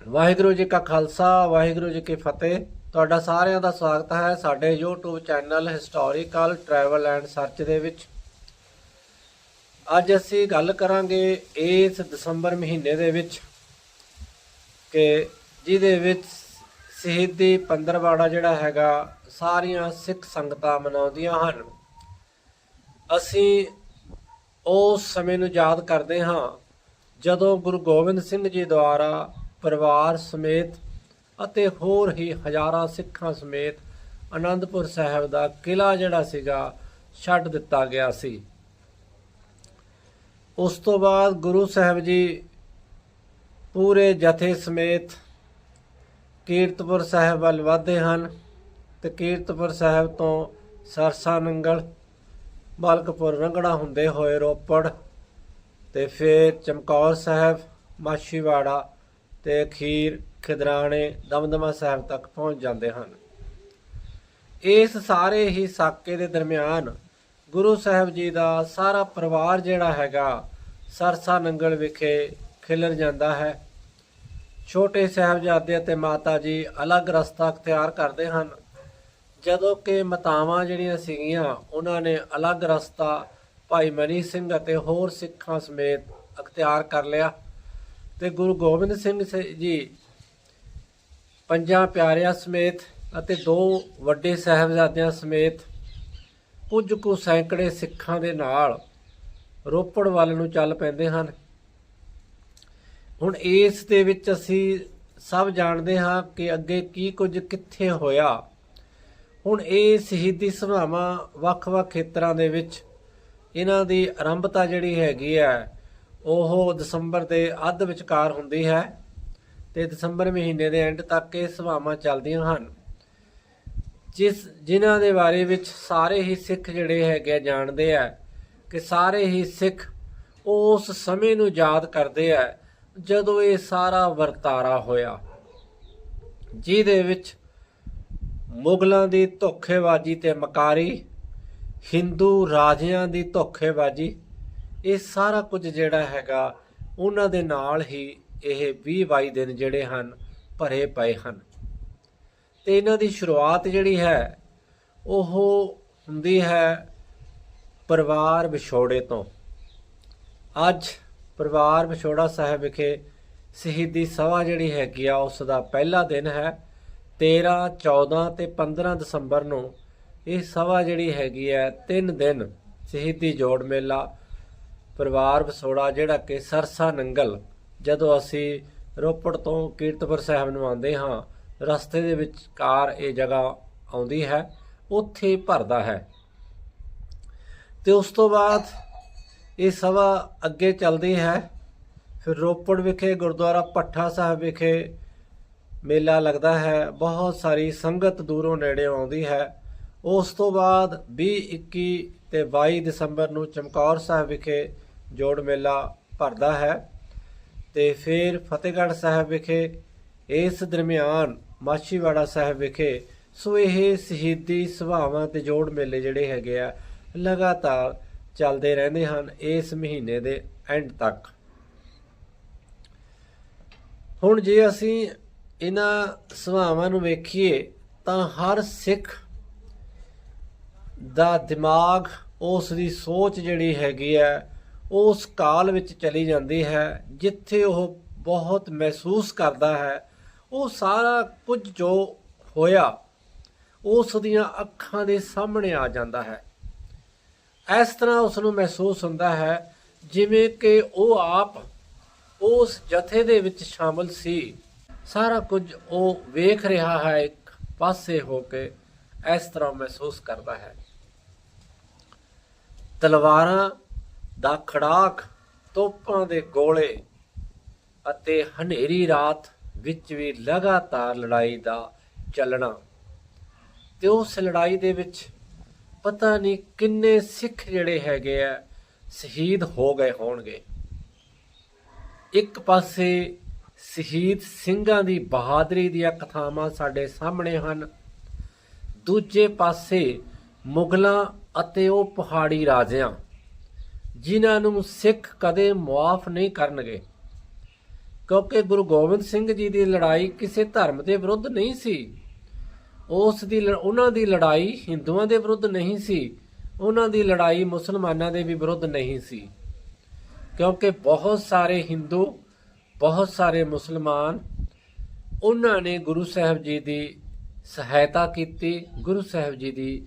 ਵਾਹਿਗੁਰੂ ਜੀ ਕਾ ਖਾਲਸਾ, ਵਾਹਿਗੁਰੂ ਜੀ ਕੀ ਫਤਿਹ। ਤੁਹਾਡਾ ਸਾਰਿਆਂ ਦਾ ਸਵਾਗਤ ਹੈ ਸਾਡੇ YouTube channel historical travel and search ਦੇ ਵਿੱਚ। ਅੱਜ ਅਸੀਂ ਗੱਲ ਕਰਾਂਗੇ ਇਸ ਦਸੰਬਰ ਮਹੀਨੇ ਦੇ ਵਿੱਚ ਕਿ ਜਿਹਦੇ ਵਿੱਚ ਸ਼ਹੀਦੀ ਪੰਦਰਵਾੜਾ ਜਿਹੜਾ ਹੈਗਾ, ਸਾਰੀਆਂ ਸਿੱਖ ਸੰਗਤਾਂ ਮਨਾਉਂਦੀਆਂ ਹਨ। ਅਸੀਂ ਉਸ ਸਮੇਂ ਨੂੰ ਯਾਦ ਕਰਦੇ ਹਾਂ ਜਦੋਂ ਗੁਰੂ ਗੋਬਿੰਦ ਸਿੰਘ ਜੀ ਦੁਆਰਾ ਪਰਿਵਾਰ ਸਮੇਤ ਅਤੇ ਹੋਰ ਹੀ ਹਜ਼ਾਰਾਂ ਸਿੱਖਾਂ ਸਮੇਤ ਆਨੰਦਪੁਰ ਸਾਹਿਬ ਦਾ ਕਿਲਾ ਜਿਹੜਾ ਸੀਗਾ ਛੱਡ ਦਿੱਤਾ ਗਿਆ ਸੀ। ਉਸ ਤੋਂ ਬਾਅਦ ਗੁਰੂ ਸਾਹਿਬ ਜੀ ਪੂਰੇ ਜਥੇ ਸਮੇਤ ਕੀਰਤਪੁਰ ਸਾਹਿਬ ਵੱਲ ਵਧਦੇ ਹਨ ਤੇ ਕੀਰਤਪੁਰ ਸਾਹਿਬ ਤੋਂ ਸਰਸਾ ਨੰਗਲ, ਮਲਕਪੁਰ ਰੰਗੜਾ ਹੁੰਦੇ ਹੋਏ ਰੋਪੜ ਤੇ ਫਿਰ ਚਮਕੌਰ ਸਾਹਿਬ, ਮਾਛੀਵਾੜਾ ਤੇ ਅਖੀਰ ਖਿਦਰਾਣੇ ਦਮਦਮਾ ਸਾਹਿਬ ਤੱਕ ਪਹੁੰਚ ਜਾਂਦੇ ਹਨ। ਇਸ ਸਾਰੇ ਹੀ ਸਾਕੇ ਦੇ ਦਰਮਿਆਨ ਗੁਰੂ ਸਾਹਿਬ ਜੀ ਦਾ ਸਾਰਾ ਪਰਿਵਾਰ ਜਿਹੜਾ ਹੈਗਾ ਸਰਸਾ ਨੰਗਲ ਵਿਖੇ ਖਿਲਰ ਜਾਂਦਾ ਹੈ। ਛੋਟੇ ਸਾਹਿਬਜ਼ਾਦੇ ਅਤੇ ਮਾਤਾ ਜੀ ਅਲੱਗ ਰਸਤਾ ਅਖਤਿਆਰ ਕਰਦੇ ਹਨ। ਜਦੋਂ ਕਿ ਮਤਾਵਾਂ ਜਿਹੜੀਆਂ ਸੀਗੀਆਂ, ਉਹਨਾਂ ਨੇ ਅਲੱਗ ਰਸਤਾ ਭਾਈ ਮਨੀ ਸਿੰਘ ਅਤੇ ਹੋਰ ਸਿੱਖਾਂ ਸਮੇਤ ਅਖਤਿਆਰ ਕਰ ਲਿਆ। ਤੇ ਗੁਰੂ ਗੋਬਿੰਦ ਸਿੰਘ ਸ- ਜੀ ਪੰਜਾਂ ਪਿਆਰਿਆਂ ਸਮੇਤ ਅਤੇ ਦੋ ਵੱਡੇ ਸਾਹਿਬਜ਼ਾਦਿਆਂ ਸਮੇਤ ਕੁਝ ਕੁ ਸੈਂਕੜੇ ਸਿੱਖਾਂ ਦੇ ਨਾਲ ਰੋਪੜ ਵੱਲ ਨੂੰ ਚੱਲ ਪੈਂਦੇ ਹਨ। ਹੁਣ ਇਸ ਦੇ ਵਿੱਚ ਅਸੀਂ ਸਭ ਜਾਣਦੇ ਹਾਂ ਕਿ ਅੱਗੇ ਕੀ ਕੁਝ ਕਿੱਥੇ ਹੋਇਆ। ਹੁਣ ਇਹ ਸ਼ਹੀਦੀ ਸਭਾਵਾਂ ਵੱਖ-ਵੱਖ ਖੇਤਰਾਂ ਦੇ ਵਿੱਚ ਇਹਨਾਂ ਦੀ ਆਰੰਭਤਾ ਜਿਹੜੀ ਹੈਗੀ ਹੈ ਉਹ ਦਸੰਬਰ ਦੇ ਅੱਧ ਵਿਚਕਾਰ ਹੁੰਦੀ ਹੈ ਤੇ ਦਸੰਬਰ ਮਹੀਨੇ ਦੇ ਐਂਡ ਤੱਕ ਇਹ ਸਭਾਵਾਂ ਚੱਲਦੀਆਂ ਹਨ। ਜਿਸ, ਜਿਨ੍ਹਾਂ ਦੇ ਬਾਰੇ ਵਿੱਚ ਸਾਰੇ ਹੀ ਸਿੱਖ ਜਿਹੜੇ ਹੈਗੇ ਜਾਣਦੇ ਆ ਕਿ ਸਾਰੇ ਹੀ ਸਿੱਖ ਉਸ ਸਮੇਂ ਨੂੰ ਯਾਦ ਕਰਦੇ ਆ ਜਦੋਂ ਇਹ ਸਾਰਾ ਵਰਤਾਰਾ ਹੋਇਆ, ਜਿਹਦੇ ਵਿੱਚ ਮੁਗਲਾਂ ਦੀ ਧੋਖੇਬਾਜ਼ੀ ਤੇ ਮਕਾਰੀ, ਹਿੰਦੂ ਰਾਜਿਆਂ ਦੀ ਧੋਖੇਬਾਜ਼ੀ ਇਹ ਸਾਰਾ ਕੁਝ ਜਿਹੜਾ ਹੈਗਾ, ਉਹਨਾਂ ਦੇ ਨਾਲ ਹੀ ਇਹ 20 22 ਦਿਨ ਜਿਹੜੇ ਹਨ, ਭਰੇ ਪਏ ਹਨ। ਤੇ ਇਹਨਾਂ ਦੀ ਸ਼ੁਰੂਆਤ ਜਿਹੜੀ ਹੈ, ਉਹ ਹੁੰਦੀ ਹੈ ਪਰਿਵਾਰ ਵਿਛੋੜੇ ਤੋਂ। ਅੱਜ ਪਰਿਵਾਰ ਵਿਛੋੜਾ ਸਾਹਿਬ ਵਿਖੇ ਸ਼ਹੀਦੀ ਸਭਾ ਜਿਹੜੀ ਹੈਗੀ ਆ, ਉਸ ਦਾ ਪਹਿਲਾ ਦਿਨ ਹੈ। 13 14 ਤੇ 15 ਦਸੰਬਰ ਨੂੰ ਇਹ ਸਭਾ ਜਿਹੜੀ ਹੈਗੀ ਹੈ, ਤਿੰਨ ਦਿਨ ਸ਼ਹੀਦੀ ਜੋੜ ਮੇਲਾ ਪਰਿਵਾਰ ਵਿਛੋੜਾ ਜਿਹੜਾ ਕਿ ਸਰਸਾ ਨੰਗਲ, ਜਦੋਂ ਅਸੀਂ ਰੋਪੜ ਤੋਂ ਕੀਰਤਪੁਰ ਸਾਹਿਬ ਨੂੰ ਆਉਂਦੇ ਹਾਂ, ਰਸਤੇ ਦੇ ਵਿਚਕਾਰ ਇਹ ਜਗ੍ਹਾ ਆਉਂਦੀ ਹੈ, ਉੱਥੇ ਭਰਦਾ ਹੈ। ਤੇ ਉਸ ਤੋਂ ਬਾਅਦ ਇਹ ਸਭਾ ਅੱਗੇ ਚੱਲਦੀ ਹੈ। ਫਿਰ ਰੋਪੜ ਵਿਖੇ, ਗੁਰਦੁਆਰਾ ਪੱਠਾ ਸਾਹਿਬ ਵਿਖੇ ਮੇਲਾ ਲੱਗਦਾ ਹੈ। ਬਹੁਤ ਸਾਰੀ ਸੰਗਤ ਦੂਰੋਂ ਨੇੜੇ ਆਉਂਦੀ ਹੈ। ਉਸ ਤੋਂ ਬਾਅਦ 20 21 ਤੇ 22 ਦਸੰਬਰ ਨੂੰ ਚਮਕੌਰ ਸਾਹਿਬ ਵਿਖੇ ਜੋੜ ਮੇਲਾ ਭਰਦਾ ਹੈ ਤੇ ਫਿਰ ਫਤਿਹਗੜ੍ਹ ਸਾਹਿਬ ਵਿਖੇ ਇਸ ਦਰਮਿਆਨ ਮਾਛੀਵਾੜਾ ਸਾਹਿਬ ਵਿਖੇ ਸੋ ਇਹ ਸ਼ਹੀਦੀ ਸਭਾਵਾਂ ਤੇ ਜੋੜ ਮੇਲੇ ਜਿਹੜੇ ਹੈਗੇ ਆ ਲਗਾਤਾਰ ਚੱਲਦੇ ਰਹਿੰਦੇ ਹਨ ਇਸ ਮਹੀਨੇ ਦੇ ਐਂਡ ਤੱਕ। ਹੁਣ ਜੇ ਅਸੀਂ ਇਹਨਾਂ ਸਭਾਵਾਂ ਨੂੰ ਵੇਖੀਏ ਤਾਂ ਹਰ ਸਿੱਖ ਦਾ ਦਿਮਾਗ ਉਸ ਦੀ ਸੋਚ ਜਿਹੜੀ ਹੈਗੀ ਹੈ ਉਸ ਕਾਲ ਵਿੱਚ ਚਲੀ ਜਾਂਦੀ ਹੈ, ਜਿੱਥੇ ਉਹ ਬਹੁਤ ਮਹਿਸੂਸ ਕਰਦਾ ਹੈ। ਉਹ ਸਾਰਾ ਕੁਝ ਜੋ ਹੋਇਆ, ਉਸ ਦੀਆਂ ਅੱਖਾਂ ਦੇ ਸਾਹਮਣੇ ਆ ਜਾਂਦਾ ਹੈ। ਇਸ ਤਰ੍ਹਾਂ ਉਸ ਨੂੰ ਮਹਿਸੂਸ ਹੁੰਦਾ ਹੈ, ਜਿਵੇਂ ਕਿ ਉਹ ਆਪ ਉਸ ਜਥੇ ਦੇ ਵਿੱਚ ਸ਼ਾਮਲ ਸੀ। ਸਾਰਾ ਕੁਝ ਉਹ ਵੇਖ ਰਿਹਾ ਹੈ, ਇੱਕ ਪਾਸੇ ਹੋ ਕੇ ਇਸ ਤਰ੍ਹਾਂ ਮਹਿਸੂਸ ਕਰਦਾ ਹੈ। ਤਲਵਾਰਾਂ ਦਾ ਖੜਾਕ ਤੋਪਾਂ ਦੇ ਗੋਲੇ ਅਤੇ ਹਨੇਰੀ ਰਾਤ ਵਿੱਚ ਵੀ ਲਗਾਤਾਰ ਲੜਾਈ ਦਾ ਚੱਲਣਾ। ਤੇ ਉਸ ਲੜਾਈ ਦੇ ਵਿੱਚ ਪਤਾ ਨਹੀਂ ਕਿੰਨੇ ਸਿੱਖ ਜਿਹੜੇ ਹੈਗੇ ਆ, ਸ਼ਹੀਦ ਹੋ ਗਏ ਹੋਣਗੇ। ਇੱਕ ਪਾਸੇ ਸ਼ਹੀਦ ਸਿੰਘਾਂ ਦੀ ਬਹਾਦਰੀ ਦੀਆਂ ਕਥਾਵਾਂ ਸਾਡੇ ਸਾਹਮਣੇ ਹਨ, ਦੂਜੇ ਪਾਸੇ ਮੁਗਲਾਂ ਅਤੇ ਉਹ ਪਹਾੜੀ ਰਾਜਿਆਂ ਜਿਨ੍ਹਾਂ ਨੂੰ ਸਿੱਖ ਕਦੇ ਮੁਆਫ ਨਹੀਂ ਕਰਨਗੇ। ਕਿਉਂਕਿ ਗੁਰੂ ਗੋਬਿੰਦ ਸਿੰਘ ਜੀ ਦੀ ਲੜਾਈ ਕਿਸੇ ਧਰਮ ਦੇ ਵਿਰੁੱਧ ਨਹੀਂ ਸੀ। ਉਸ ਦੀ ਉਹਨਾਂ ਦੀ ਲੜਾਈ ਹਿੰਦੂਆਂ ਦੇ ਵਿਰੁੱਧ ਨਹੀਂ ਸੀ। ਉਹਨਾਂ ਦੀ ਲੜਾਈ ਮੁਸਲਮਾਨਾਂ ਦੇ ਵੀ ਵਿਰੁੱਧ ਨਹੀਂ ਸੀ। ਕਿਉਂਕਿ ਬਹੁਤ ਸਾਰੇ ਹਿੰਦੂ, ਬਹੁਤ ਸਾਰੇ ਮੁਸਲਮਾਨ, ਉਹਨਾਂ ਨੇ ਗੁਰੂ ਸਾਹਿਬ ਜੀ ਦੀ ਸਹਾਇਤਾ ਕੀਤੀ, ਗੁਰੂ ਸਾਹਿਬ ਜੀ ਦੀ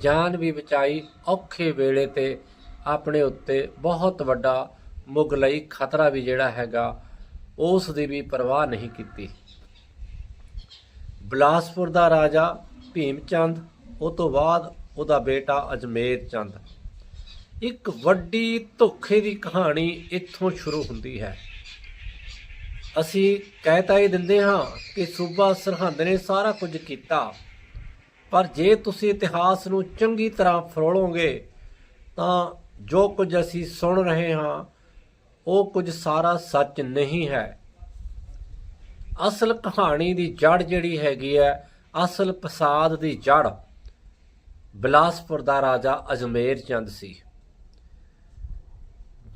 ਜਾਨ ਵੀ ਬਚਾਈ ਔਖੇ ਵੇਲੇ ਤੇ ਆਪਣੇ ਉੱਤੇ ਬਹੁਤ ਵੱਡਾ ਮੁਗਲਈ ਖਤਰਾ ਵੀ ਜਿਹੜਾ ਹੈਗਾ, ਉਸ ਦੀ ਵੀ ਪਰਵਾਹ ਨਹੀਂ ਕੀਤੀ। ਬਿਲਾਸਪੁਰ ਦਾ ਰਾਜਾ ਭੀਮ ਚੰਦ ਉਹ ਤੋਂ ਬਾਅਦ ਉਹਦਾ ਬੇਟਾ ਅਜਮੇਰ ਚੰਦ। ਇੱਕ ਵੱਡੀ ਧੋਖੇ ਦੀ ਕਹਾਣੀ ਇੱਥੋਂ ਸ਼ੁਰੂ ਹੁੰਦੀ ਹੈ। ਅਸੀਂ ਕਹਿ ਤਾਂ ਇਹ ਦਿੰਦੇ ਹਾਂ ਕਿ ਸੂਬਾ ਸਰਹੰਦ ਨੇ ਸਾਰਾ ਕੁਝ ਕੀਤਾ, ਪਰ ਜੇ ਤੁਸੀਂ ਇਤਿਹਾਸ ਨੂੰ ਚੰਗੀ ਤਰ੍ਹਾਂ ਫਰੋਲੋਗੇ, ਤਾਂ ਜੋ ਕੁਝ ਅਸੀਂ ਸੁਣ ਰਹੇ ਹਾਂ, ਉਹ ਕੁਝ ਸਾਰਾ ਸੱਚ ਨਹੀਂ ਹੈ। ਅਸਲ ਕਹਾਣੀ ਦੀ ਜੜ ਜਿਹੜੀ ਹੈਗੀ ਹੈ, ਅਸਲ ਫਸਾਦ ਦੀ ਜੜ ਬਿਲਾਸਪੁਰ ਦਾ ਰਾਜਾ ਅਜਮੇਰ ਚੰਦ ਸੀ।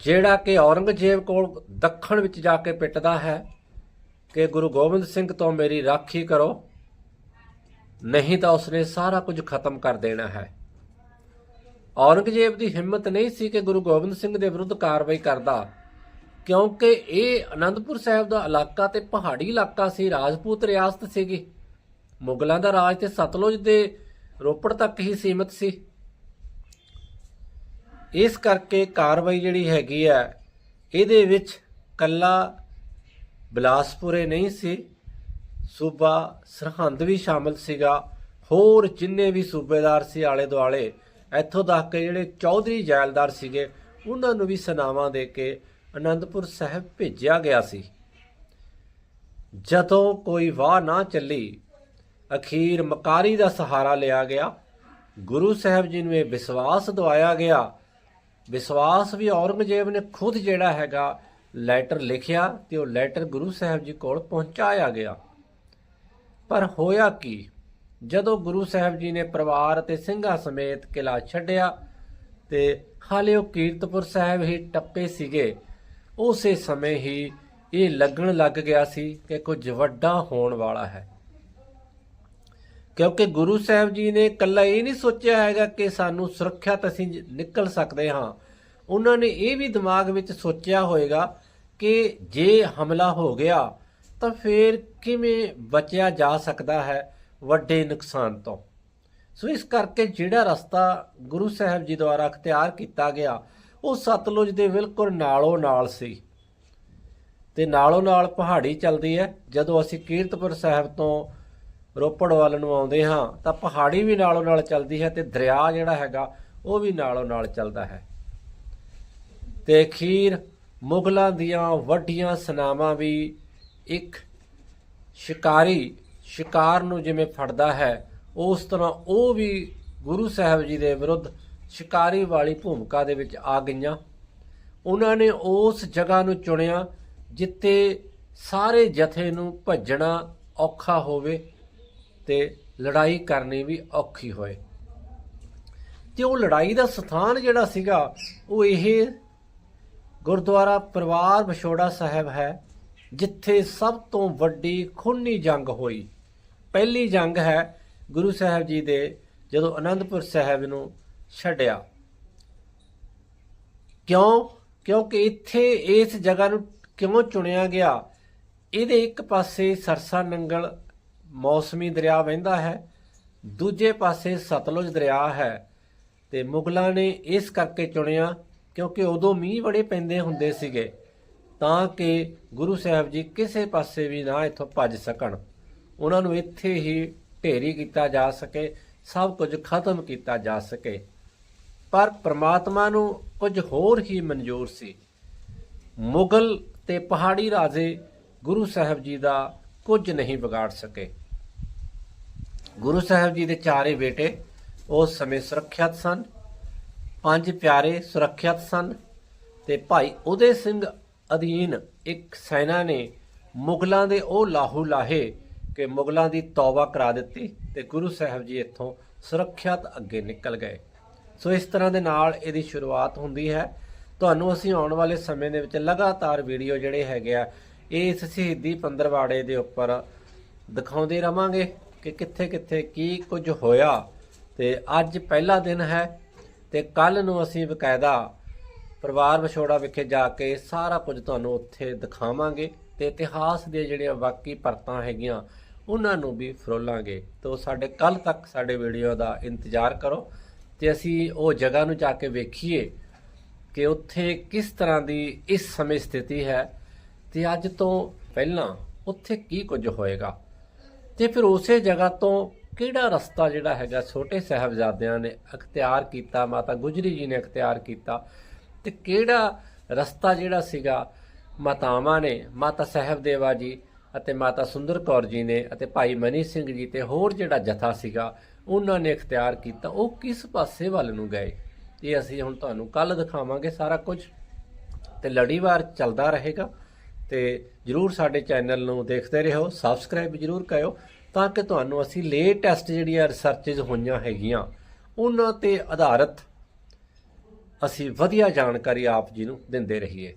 ਜਿਹੜਾ ਕਿ ਔਰੰਗਜ਼ੇਬ ਕੋਲ ਦੱਖਣ ਵਿੱਚ ਜਾ ਕੇ ਪਿੱਟਦਾ ਹੈ ਕਿ ਗੁਰੂ ਗੋਬਿੰਦ ਸਿੰਘ ਤੋਂ ਮੇਰੀ ਰਾਖੀ ਕਰੋ, ਨਹੀਂ ਤਾਂ ਉਸਨੇ ਸਾਰਾ ਕੁਝ ਖਤਮ ਕਰ ਦੇਣਾ ਹੈ। ਔਰੰਗਜ਼ੇਬ ਦੀ ਹਿੰਮਤ ਨਹੀਂ ਸੀ ਕਿ ਗੁਰੂ ਗੋਬਿੰਦ ਸਿੰਘ ਦੇ ਵਿਰੁੱਧ ਕਾਰਵਾਈ ਕਰਦਾ, ਕਿਉਂਕਿ ਇਹ ਅਨੰਦਪੁਰ ਸਾਹਿਬ ਦਾ ਇਲਾਕਾ ਤੇ ਪਹਾੜੀ ਇਲਾਕਾ ਸੀ, ਰਾਜਪੂਤ ਰਿਆਸਤ ਸੀਗੀ। ਮੁਗਲਾਂ ਦਾ ਰਾਜ ਤੇ ਸਤਲੁਜ ਦੇ ਰੋਪੜ ਤੱਕ ਹੀ ਸੀਮਿਤ ਸੀ। ਇਸ ਕਰਕੇ ਕਾਰਵਾਈ ਜਿਹੜੀ ਹੈਗੀ ਹੈ ਇਹਦੇ ਵਿੱਚ ਕੱਲਾ ਬਿਲਾਸਪੁਰੇ ਨਹੀਂ ਸੀ, ਸੂਬਾ ਸਰਹੰਦ ਵੀ ਸ਼ਾਮਲ ਸੀਗਾ, ਹੋਰ ਜਿੰਨੇ ਵੀ ਸੂਬੇਦਾਰ ਸੀ ਆਲੇ ਦੁਆਲੇ ਇੱਥੋਂ ਤੱਕ ਕਿ ਜਿਹੜੇ ਚੌਧਰੀ ਜੈਲਦਾਰ ਸੀਗੇ, ਉਹਨਾਂ ਨੂੰ ਵੀ ਸਨਾਵਾਂ ਦੇ ਕੇ ਅਨੰਦਪੁਰ ਸਾਹਿਬ ਭੇਜਿਆ ਗਿਆ ਸੀ। ਜਦੋਂ ਕੋਈ ਵਾਹ ਨਾ ਚੱਲੀ, ਅਖੀਰ ਮਕਾਰੀ ਦਾ ਸਹਾਰਾ ਲਿਆ ਗਿਆ। ਗੁਰੂ ਸਾਹਿਬ ਜੀ ਨੂੰ ਇਹ ਵਿਸ਼ਵਾਸ ਦਵਾਇਆ ਗਿਆ। ਵਿਸ਼ਵਾਸ ਵੀ ਔਰੰਗਜ਼ੇਬ ਨੇ ਖੁਦ ਜਿਹੜਾ ਹੈਗਾ ਲੈਟਰ ਲਿਖਿਆ ਤੇ ਉਹ ਲੈਟਰ ਗੁਰੂ ਸਾਹਿਬ ਜੀ ਕੋਲ ਪਹੁੰਚਾਇਆ ਗਿਆ। ਪਰ ਹੋਇਆ ਕੀ? ਜਦੋਂ ਗੁਰੂ ਸਾਹਿਬ ਜੀ ਨੇ ਪਰਿਵਾਰ ਅਤੇ ਸਿੰਘਾਂ ਸਮੇਤ ਕਿਲਾ ਛੱਡਿਆ ਤੇ ਹਾਲੇ ਉਹ ਕੀਰਤਪੁਰ ਸਾਹਿਬ ਹੀ ਟੱਪੇ ਸੀਗੇ, ਉਸੇ ਸਮੇਂ ਹੀ ਇਹ ਲੱਗਣ ਲੱਗ ਗਿਆ ਸੀ ਕਿ ਕੁਝ ਵੱਡਾ ਹੋਣ ਵਾਲਾ ਹੈ। ਕਿਉਂਕਿ ਗੁਰੂ ਸਾਹਿਬ ਜੀ ਨੇ ਇਕੱਲਾ ਇਹ ਨਹੀਂ ਸੋਚਿਆ ਹੈਗਾ ਕਿ ਸਾਨੂੰ ਸੁਰੱਖਿਅਤ ਅਸੀਂ ਨਿਕਲ ਸਕਦੇ ਹਾਂ। ਉਹਨਾਂ ਨੇ ਇਹ ਵੀ ਦਿਮਾਗ ਵਿੱਚ ਸੋਚਿਆ ਹੋਵੇਗਾ ਕਿ ਜੇ ਹਮਲਾ ਹੋ ਗਿਆ ਤਾਂ ਫਿਰ ਕਿਵੇਂ ਬਚਿਆ ਜਾ ਸਕਦਾ ਹੈ? ਵੱਡੇ ਨੁਕਸਾਨ ਤੋਂ। ਸੋ ਇਸ ਕਰਕੇ ਜਿਹੜਾ ਰਸਤਾ ਗੁਰੂ ਸਾਹਿਬ ਜੀ ਦੁਆਰਾ ਅਖਤਿਆਰ ਕੀਤਾ ਗਿਆ, ਉਹ ਸਤਲੁਜ ਦੇ ਬਿਲਕੁਲ ਨਾਲੋਂ ਨਾਲ ਸੀ। ਤੇ ਨਾਲੋਂ ਨਾਲ ਪਹਾੜੀ ਚੱਲਦੀ ਹੈ। ਜਦੋਂ ਅਸੀਂ ਕੀਰਤਪੁਰ ਸਾਹਿਬ ਤੋਂ ਰੋਪੜ ਵੱਲ ਨੂੰ ਆਉਂਦੇ ਹਾਂ, ਤਾਂ ਪਹਾੜੀ ਵੀ ਨਾਲੋਂ ਨਾਲ ਚੱਲਦੀ ਹੈ ਤੇ ਦਰਿਆ ਜਿਹੜਾ ਹੈਗਾ, ਉਹ ਵੀ ਨਾਲੋਂ ਨਾਲ ਚੱਲਦਾ ਹੈ। ਤੇ ਅਖੀਰ ਮੁਗਲਾਂ ਦੀਆਂ ਵੱਡੀਆਂ ਸਨਾਵਾਂ ਵੀ ਇੱਕ ਸ਼ਿਕਾਰੀ ਸ਼ਿਕਾਰ ਨੂੰ ਜਿਵੇਂ ਫੜਦਾ ਹੈ, ਉਸ ਤਰ੍ਹਾਂ ਉਹ ਵੀ ਗੁਰੂ ਸਾਹਿਬ ਜੀ ਦੇ ਵਿਰੁੱਧ ਸ਼ਿਕਾਰੀ ਵਾਲੀ ਭੂਮਿਕਾ ਦੇ ਵਿੱਚ ਆ ਗਈਆਂ। ਉਹਨਾਂ ਨੇ ਉਸ ਜਗ੍ਹਾ ਨੂੰ ਚੁਣਿਆ ਜਿੱਥੇ ਸਾਰੇ ਜਥੇ ਨੂੰ ਭੱਜਣਾ ਔਖਾ ਹੋਵੇ ਤੇ ਲੜਾਈ ਕਰਨੀ ਵੀ ਔਖੀ ਹੋਏ। ਤੇ ਉਹ ਲੜਾਈ ਦਾ ਸਥਾਨ ਜਿਹੜਾ ਸੀਗਾ, ਉਹ ਇਹ ਗੁਰਦੁਆਰਾ ਪਰਿਵਾਰ ਵਿਛੋੜਾ ਸਾਹਿਬ ਹੈ, ਜਿੱਥੇ ਸਭ ਤੋਂ ਵੱਡੀ ਖੂਨੀ ਜੰਗ ਹੋਈ। ਪਹਿਲੀ ਜੰਗ ਹੈ ਗੁਰੂ ਸਾਹਿਬ ਜੀ ਦੇ ਜਦੋਂ ਅਨੰਦਪੁਰ ਸਾਹਿਬ ਨੂੰ ਛੱਡਿਆ। ਕਿਉਂ? ਕਿਉਂਕਿ ਇੱਥੇ ਇਸ ਜਗ੍ਹਾ ਨੂੰ ਕਿਉਂ ਚੁਣਿਆ ਗਿਆ? ਇਹਦੇ ਇੱਕ ਪਾਸੇ ਸਰਸਾ ਨੰਗਲ ਮੌਸਮੀ ਦਰਿਆ ਵਹਿੰਦਾ ਹੈ, ਦੂਜੇ ਪਾਸੇ ਸਤਲੁਜ ਦਰਿਆ ਹੈ ਤੇ ਮੁਗਲਾਂ ਨੇ ਇਸ ਕਰਕੇ ਚੁਣਿਆ ਕਿਉਂਕਿ ਉਦੋਂ ਮੀਂਹ ਬੜੇ ਪੈਂਦੇ ਹੁੰਦੇ ਸੀਗੇ ਤਾਂ ਕਿ ਗੁਰੂ ਸਾਹਿਬ ਜੀ ਕਿਸੇ ਪਾਸੇ ਵੀ ਨਾ ਇੱਥੋਂ ਭੱਜ ਸਕਣ। ਉਹਨਾਂ ਨੂੰ ਇੱਥੇ ਹੀ ਢੇਰੀ ਕੀਤਾ ਜਾ ਸਕੇ, ਸਭ ਕੁਝ ਖਤਮ ਕੀਤਾ ਜਾ ਸਕੇ। ਪਰ ਪ੍ਰਮਾਤਮਾ ਨੂੰ ਕੁਝ ਹੋਰ ਹੀ ਮਨਜ਼ੂਰ ਸੀ। ਮੁਗਲ ਤੇ ਪਹਾੜੀ ਰਾਜੇ ਗੁਰੂ ਸਾਹਿਬ ਜੀ ਦਾ ਕੁਝ ਨਹੀਂ ਵਿਗਾੜ ਸਕੇ। ਗੁਰੂ ਸਾਹਿਬ ਜੀ ਦੇ ਚਾਰੇ ਬੇਟੇ ਉਸ ਸਮੇਂ ਸੁਰੱਖਿਅਤ ਸਨ, ਪੰਜ ਪਿਆਰੇ ਸੁਰੱਖਿਅਤ ਸਨ ਤੇ ਭਾਈ ਉਦੇ ਸਿੰਘ ਅਧੀਨ ਇੱਕ ਸੈਨਾ ਨੇ ਮੁਗਲਾਂ ਦੇ ਉਹ ਲਾਹੂ ਲਾਹੇ ਕਿ ਮੁਗਲਾਂ ਦੀ ਤੌਬਾ ਕਰਾ ਦਿੱਤੀ ਤੇ ਗੁਰੂ ਸਾਹਿਬ ਜੀ ਇੱਥੋਂ ਸੁਰੱਖਿਅਤ ਅੱਗੇ ਨਿਕਲ ਗਏ। ਸੋ ਇਸ ਤਰ੍ਹਾਂ ਦੇ ਨਾਲ ਇਹਦੀ ਸ਼ੁਰੂਆਤ ਹੁੰਦੀ ਹੈ। ਤੁਹਾਨੂੰ ਅਸੀਂ ਆਉਣ ਵਾਲੇ ਸਮੇਂ ਦੇ ਵਿੱਚ ਲਗਾਤਾਰ ਵੀਡੀਓ ਜਿਹੜੇ ਹੈਗੇ ਆ, ਇਹ ਇਸ ਸ਼ਹੀਦੀ ਪੰਦਰਵਾੜੇ ਦੇ ਉੱਪਰ ਦਿਖਾਉਂਦੇ ਰਵਾਂਗੇ ਕਿ ਕਿੱਥੇ ਕਿੱਥੇ ਕੀ ਕੁਝ ਹੋਇਆ। ਤੇ ਅੱਜ ਪਹਿਲਾ ਦਿਨ ਹੈ ਤੇ ਕੱਲ ਨੂੰ ਅਸੀਂ ਬਕਾਇਦਾ ਪਰਿਵਾਰ ਵਿਛੋੜਾ ਵਿਖੇ ਜਾ ਕੇ ਸਾਰਾ ਕੁਝ ਤੁਹਾਨੂੰ ਉੱਥੇ ਦਿਖਾਵਾਂਗੇ। ਤੇ ਇਤਿਹਾਸ ਦੇ ਜਿਹੜੀਆਂ ਬਾਕੀ ਪਰਤਾਂ ਹੈਗੀਆਂ, ਉਹਨਾਂ ਨੂੰ ਵੀ ਫਰੋਲਾਂਗੇ। ਤੋਂ ਸਾਡੇ ਕੱਲ ਤੱਕ ਸਾਡੇ ਵੀਡੀਓ ਦਾ ਇੰਤਜ਼ਾਰ ਕਰੋ। ਤੇ ਅਸੀਂ ਉਹ ਜਗ੍ਹਾ ਨੂੰ ਜਾ ਕੇ ਵੇਖੀਏ ਕਿ ਉੱਥੇ ਕਿਸ ਤਰ੍ਹਾਂ ਦੀ ਇਸ ਸਮੇਂ ਸਥਿਤੀ ਹੈ ਤੇ ਅੱਜ ਤੋਂ ਪਹਿਲਾਂ ਉੱਥੇ ਕੀ ਕੁਝ ਹੋਏਗਾ। ਤੇ ਫਿਰ ਉਸੇ ਜਗ੍ਹਾ ਤੋਂ ਕਿਹੜਾ ਰਸਤਾ ਜਿਹੜਾ ਹੈਗਾ, ਛੋਟੇ ਸਾਹਿਬਜ਼ਾਦਿਆਂ ਨੇ ਅਖਤਿਆਰ ਕੀਤਾ, ਮਾਤਾ ਗੁਜਰੀ ਜੀ ਨੇ ਅਖਤਿਆਰ ਕੀਤਾ, ਤੇ ਕਿਹੜਾ ਰਸਤਾ ਜਿਹੜਾ ਸੀਗਾ ਮਾਤਾਵਾਂ ਨੇ, ਮਾਤਾ ਸਾਹਿਬ ਦੇਵਾ ਜੀ ਅਤੇ ਮਾਤਾ ਸੁੰਦਰ ਕੌਰ ਜੀ ਨੇ ਅਤੇ ਭਾਈ ਮਨੀ ਸਿੰਘ ਜੀ ਤੇ ਹੋਰ ਜਿਹੜਾ ਜਥਾ ਸੀਗਾ, ਉਹਨਾਂ ਨੇ ਅਖਤਿਆਰ ਕੀਤਾ, ਉਹ ਕਿਸ ਪਾਸੇ ਵੱਲ ਨੂੰ ਗਏ? ਇਹ ਅਸੀਂ ਹੁਣ ਤੁਹਾਨੂੰ ਕੱਲ ਦਿਖਾਵਾਂਗੇ ਸਾਰਾ ਕੁਝ। ਤੇ ਲੜੀਵਾਰ ਚੱਲਦਾ ਰਹੇਗਾ ਤੇ ਜਰੂਰ ਸਾਡੇ ਚੈਨਲ ਨੂੰ ਦੇਖਦੇ ਰਹੋ, ਸਬਸਕ੍ਰਾਈਬ ਜਰੂਰ ਕਰਿਓ, ਤਾਂ ਕਿ ਤੁਹਾਨੂੰ ਅਸੀਂ ਲੇਟੈਸਟ ਜਿਹੜੀਆਂ ਰਿਸਰਚਸ ਹੋਈਆਂ ਹੈਗੀਆਂ, ਉਹਨਾਂ ਤੇ ਆਧਾਰਿਤ ਅਸੀਂ ਵਧੀਆ ਜਾਣਕਾਰੀ ਆਪ ਜੀ ਨੂੰ ਦਿੰਦੇ ਰਹੀਏ।